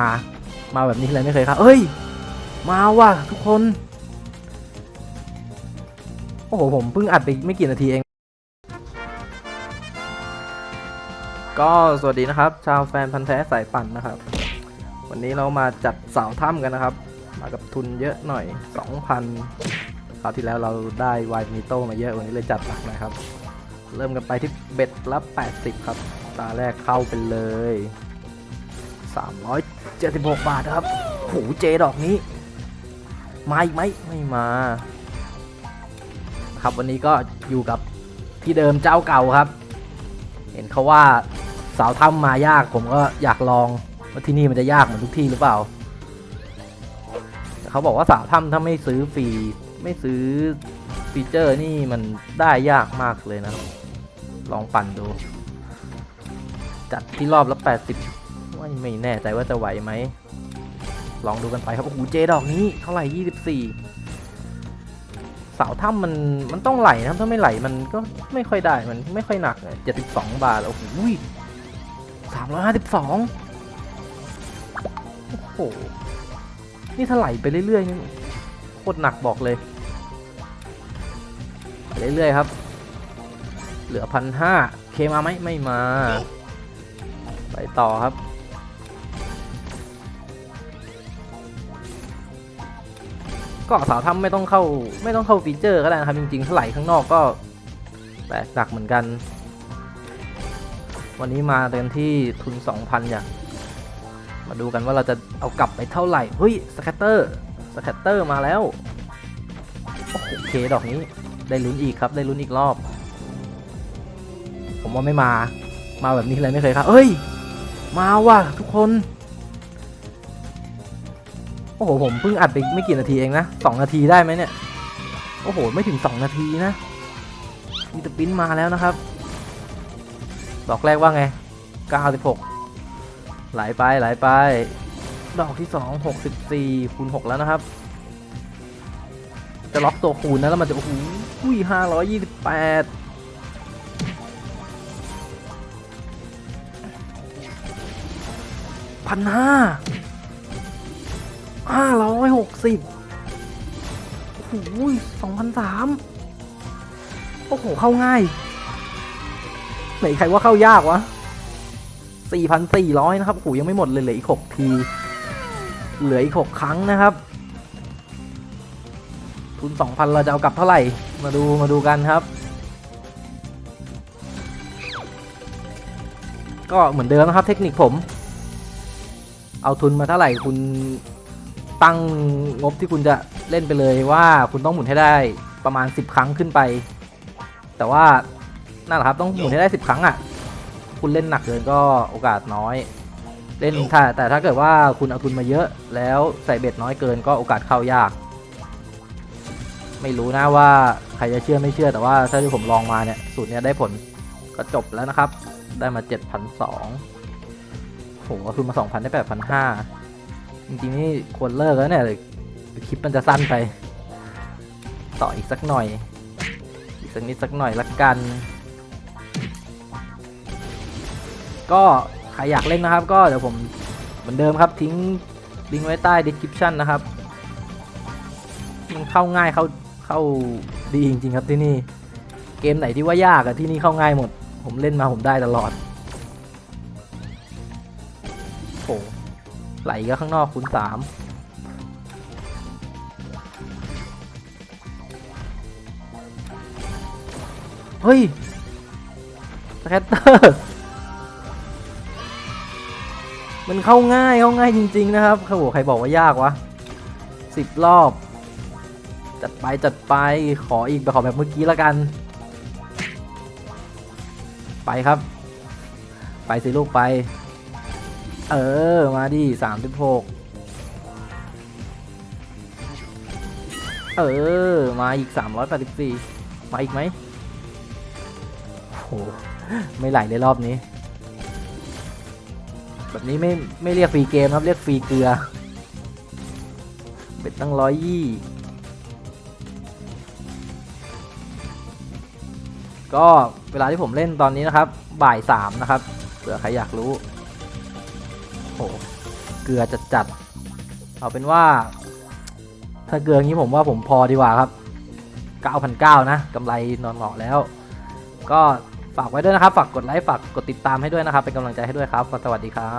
มามาแบบนี้เลยไม่เคยครับ เอ้ย มาว่ะทุกคน โอ้โห ผมเพิ่งอัดไปไม่กี่นาทีเอง ก็สวัสดีนะครับ ชาวแฟนพันธ์แท้สายปั่นนะครับ วันนี้เรามาจัดเสาถ้ำกันนะครับ มากับทุนเยอะหน่อย 2,000คราวที่แล้วเราได้วายมิโตมาเยอะ วันนี้เลยจัดหนักนะครับ เริ่มกันไปที่เบ็ดละ80 ครับ ตาแรกเข้าไปเลย 376 บาทครับโหเจดอกนี้ มาอีกไหมไม่มาครับวันนี้ก็อยู่กับที่เดิมเจ้าเก่าครับ เห็นเขาว่าสาวถ้ำมายากผมก็อยากลองว่าที่นี่มันจะยากเหมือนทุกที่หรือเปล่าเขาบอกว่าสาวถ้ำถ้าไม่ซื้อฟรีไม่ซื้อฟีเจอร์นี่มันได้ยากมากเลยนะ ลองปั่นดู จัดที่รอบละ80 ว่ไม่แน่ใจว่าจะไหวไหม ลองดูกันไปครับ โอ้โห เจดอกนี้เท่าไหร่ 24เสาถ้ำมันมันต้องไหลนะครับถ้าไม่ไหลมันก็ไม่ค่อยได้มันไม่ค่อยหนักเลย72บสองบาท โอ้โห352โอ้โห นี่ถ้าไหลไปเรื่อยๆนี่โคตรหนักบอกเลยไปเรื่อยๆครับ เหลือพันห้าเคมาไหมไม่มา ไปต่อครับ ก็สาวถ้ำไม่ต้องเข้าไม่ต้องเข้าฟีเจอร์ก็ได้นะครับจริงๆถ้าไหลข้างนอกก็แตกหนักเหมือนกัน วันนี้มาเต็มที่ทุน 2,000อย่างมาดูกันว่าเราจะเอากลับไปเท่าไหร่เฮ้ยสแคตเตอร์สแคตเตอร์มาแล้วโอเคดอกนี้ได้ลุ้นอีกครับได้ลุ้นอีกรอบ ผมว่าไม่มามาแบบนี้เลยไม่เคยครับเอ้ย มาว่ะทุกคน โอ้โหผมเพิ่งอัดไปไม่กี่นาทีเองนะสองนาทีได้ไหมเนี่ย โอ้โหไม่ถึงสองนาทีนะมีตะปิ้นมาแล้วนะครับ ดอกแรกว่าไง96ไหลไปไหลไป ดอกที่2 64คูณ6แล้วนะครับ จะล็อกตัวคูณนะแล้วมันจะโอ้โห528พันห้า ห้าร้อยหกสิบโอ้โหสองพันสามโอ้โห เข้าง่าย ไหนใครว่าเข้ายากวะสี่พันสี่ร้อยนะครับโอ้ยังไม่หมดเลยเหลืออีกหกที เหลืออีกหกครั้งนะครับ ทุนสองพันเราจะเอากลับเท่าไหร่ มาดูมาดูกันครับ ก็เหมือนเดิมนะครับเทคนิคผม เอาทุนมาเท่าไหร่คุณ ตั้งงบที่คุณจะเล่นไปเลยว่าคุณต้องหมุนให้ได้ประมาณ 10 ครั้งขึ้นไป แต่ว่านั่นแหละครับต้องหมุนให้ได้ 10 ครั้งอะ่ะ คุณเล่นหนักเกินก็โอกาสน้อย เล่นถ้าแต่ถ้าเกิดว่าคุณเอาทุนมาเยอะ แล้วใส่เบ็ดน้อยเกินก็โอกาสเข้ายาก ไม่รู้นะว่าใครจะเชื่อไม่เชื่อแต่ว่าถ้าที่ผมลองมาเนี่ยสูตรเนี้ยได้ผลก็จบแล้วนะครับ ได้มา 7,200โหคืนมา 2,000 ได้ 8,500 จริงๆนี่ควรเลิกแล้วเนี่ยคลิปมันจะสั้นไป ต่ออีกสักหน่อย อีกสักนิดสักหน่อยละกัน ก็ใครอยากเล่นนะครับ ก็เดี๋ยวผมเหมือนเดิมครับทิ้งลิงก์ไว้ใต้ description นะครับ มันเข้าง่ายเข้าเข้าดีจริงๆครับที่นี่ เกมไหนที่ว่ายากอะที่นี่เข้าง่ายหมด ผมเล่นมาผมได้ตลอด ไหลก็ข้างนอกคูณสามเฮ้ยสแคตเตอร์ มันเข้าง่ายเข้าง่ายจริง ๆ นะครับเขาบอกใครบอกว่ายากวะสิบรอบ จัดไปจัดไปขออีกแบบขอแบบเมื่อกี้ละกัน ไปครับ ไปสิลูกไป เออ มาดิสามสิบหกเออ มาอีกสามร้อยแปดสิบสี่มาอีกไหมโห ไม่ไหลเลยรอบนี้ แบบนี้ไม่ไม่เรียกฟรีเกมครับ เรียกฟรีเกลือ เป็นตั้งร้อยยี่ก็เวลาที่ผมเล่นตอนนี้นะครับ บ่ายสามนะครับเผื่อใครอยากรู้ โหเกลือจัดๆเอาเป็นว่า ถ้าเกลืออย่างนี้ผมว่าผมพอดีกว่าครับ 9,900 นะกำไรนอนเหงาะแล้ว ก็ฝากไว้ด้วยนะครับ ฝากกดไลค์ ฝากกดติดตามให้ด้วยนะครับ เป็นกำลังใจให้ด้วยครับ สวัสดีครับ